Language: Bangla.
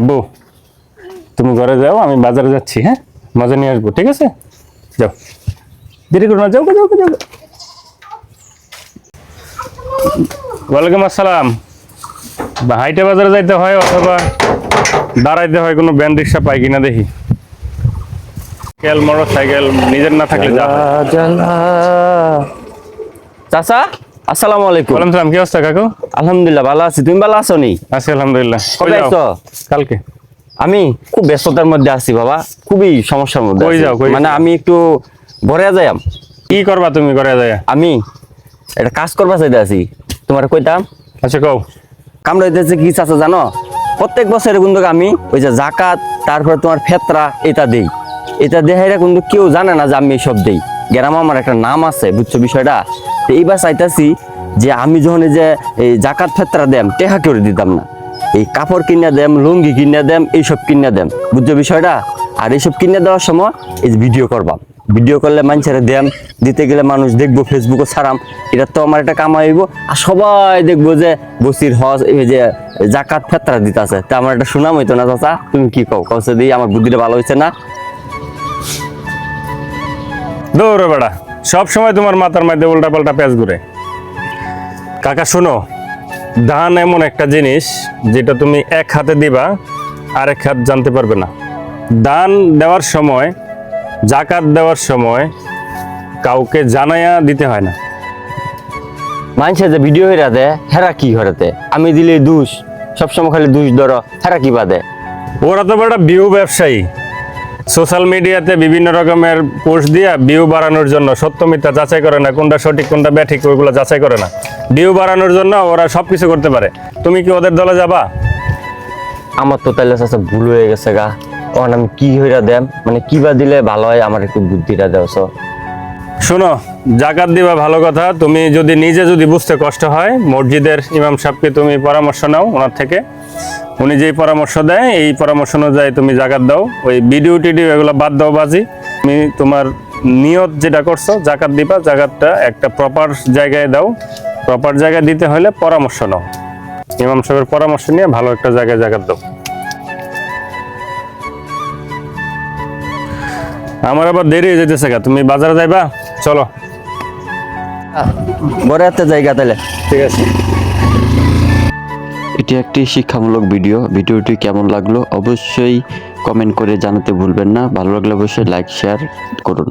আব্বু তুমি ঘরে যাও আমি বাজারে যাচ্ছি হ্যাঁ? মজা নিয়ে আসব ঠিক আছে? যাও। দেরি করো না যাও যাও যাও ওয়ালাইকুম আসসালাম। হাইটে বাজারে যাইতে হয় অথবা দাঁড়াইতে হয় কোনো ব্যান রিক্সা পাই কিনা দেখি। সাইকেল মোটর সাইকেল নিজের না থাকলে যা চাচা? আসসালামু আলাইকুম। ওয়ালাইকুম সালাম কি অবস্থা কাকু? আলহামদুলিল্লাহ ভালো আছি। তুমি ভালো আছো নি? আছি আলহামদুলিল্লাহ। কবে? আইছো? কালকে। আমি খুব ব্যস্ততার মধ্যে আছি বাবা খুবই সমস্যার মধ্যে কই যাও, মানে আমি একটু ঘরে যাই কি করবা তুমি ঘরে যায় আমি একটা কাজ করবা চাইতে আছি। তোমার কইতাম? আচ্ছা কও। কামড়া কি চাচা জানো? প্রত্যেক বছরে কিন্তু আমি ওই যে জাকাত তারপরে তোমার ফেতরা এটা দেই। এটা দেহাইরা কিন্তু কেউ জানে না যে আমি এইসব দেই। গ্রাম আমার একটা নাম আছে বুঝছ বিষয়টা? এইবার চাইতাছি যে আমি যখন যে, এই জাকাত ফেতরা দেম, টেহা করে দিতাম না। এই কাপড় কিনে দেম, লুঙ্গি কিনে দেম, এইসব কিনে দেম। বুঝছ বিষয়টা? আর এইসব কিনে দেওয়ার সময় এই ভিডিও করবাম ভিডিও করলে মানুষের দেম, দিতে গেলে মানুষ দেখব ফেসবুকে ছাড়াম। এটা তো আমার একটা কামাই হইব। আর সবাই দেখব যে বসির হজ, এই যে জাকাত ফেতরা দিতেছে। তা আমার একটা সুনাম হইতো না চাচা। তুমি কি কও? কৌশে দিই আমার বুদ্ধিটা ভালো হয়েছে না? দৌড়ে বেড়া। সব সময় তোমার মাথার মধ্যে উল্টা পাল্টা পেঁচ ঘুরে। কাকা শোনো ধান এমন একটা জিনিস যেটা তুমি এক হাতে দিবা আর এক হাত জানতে পারবে না। দান দেওয়ার সময় জাকাত দেওয়ার সময় কাউকে জানাইয়া দিতে হয় না। মানছে যে ভিডিও হইরা দে হেরা কি হরাতে আমি দিলে দুষ সবসময় খালি দুষ ধরো হেরা কি বাদে? ওরা তো বেটা বিহু ব্যবসায়ী। সোশ্যাল মিডিয়াতে বিভিন্ন রকমের পোস্ট দিয়ে ভিউ বাড়ানোর জন্য সত্য মিথ্যা যাচাই করে না, কোনটা সঠিক, কোনটা ব্যাঠিক, ওইগুলো যাচাই করে না। ভিউ বাড়ানোর জন্য ওরা সব কিছু করতে পারে। তুমি কি ওদের দলে যাবা? আমার তো তাইলে চাচা ভুল হয়ে গেছে গা। ওখানে আমি কি হইরা দেম? মানে কি বা দিলে ভালো হয়, আমার একটু বুদ্ধিটা দেওছ শোনো, জাকাত দিবা ভালো কথা। তুমি যদি নিজে যদি বুঝতে কষ্ট হয়, মসজিদের ইমাম সাহেবকে তুমি পরামর্শ নাও ওনার থেকে। উনি যেই পরামর্শ দেয়, এই পরামর্শ অনুযায়ী তুমি জাকাত দাও। ওই ভিডিও টিডিও এগুলো বাদ দাও বাজি। তুমি তোমার নিয়ত যেটা করছ, জাকাত দিবা। জাকাতটা একটা প্রপার জায়গায় দাও। প্রপার জায়গায় দিতে হলে পরামর্শ নাও। ইমাম সাহেবের পরামর্শ নিয়ে ভালো একটা জায়গায় জাকাত দাও। আমার আবার দেরি হয়ে যেতেছে গা। তুমি বাজারে যাইবা? চলো। বড় একটা জায়গা তাহলে। ঠিক আছে। এটি একটি শিক্ষামূলক ভিডিও। ভিডিওটি কেমন লাগল অবশ্যই কমেন্ট করে জানাতে ভুলবেন না। ভালো লাগলে অবশ্যই লাইক শেয়ার করুন।